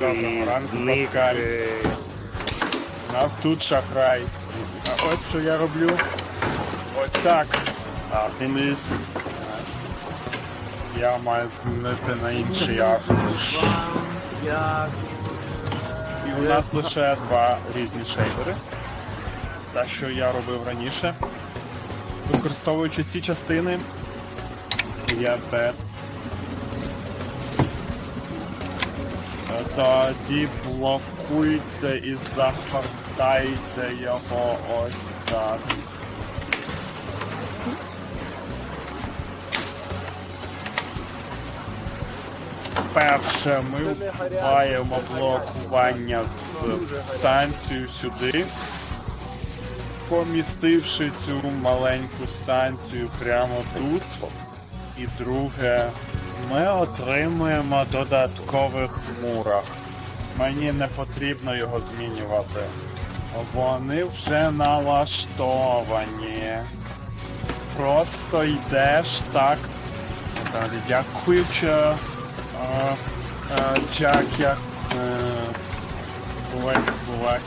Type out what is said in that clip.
І ранку, з них У нас тут шахрай. А ось що я роблю. Ось так. А зміс. Я маю змінити на інший аркуш. І у нас лише два різні шейдери. Те, що я робив раніше. Використовуючи ці частини, я бет. Тоді блокуйте і загортайте його ось так. Перше ми вбиваємо блокування з станцію сюди, помістивши цю маленьку станцію прямо тут. І друге, ми отримуємо додаткових мурах. Мені не потрібно його змінювати. Вони вже налаштовані. Просто йдеш так. Далі дякуючи. е, е, Джак, як. е, Бувай, бувай.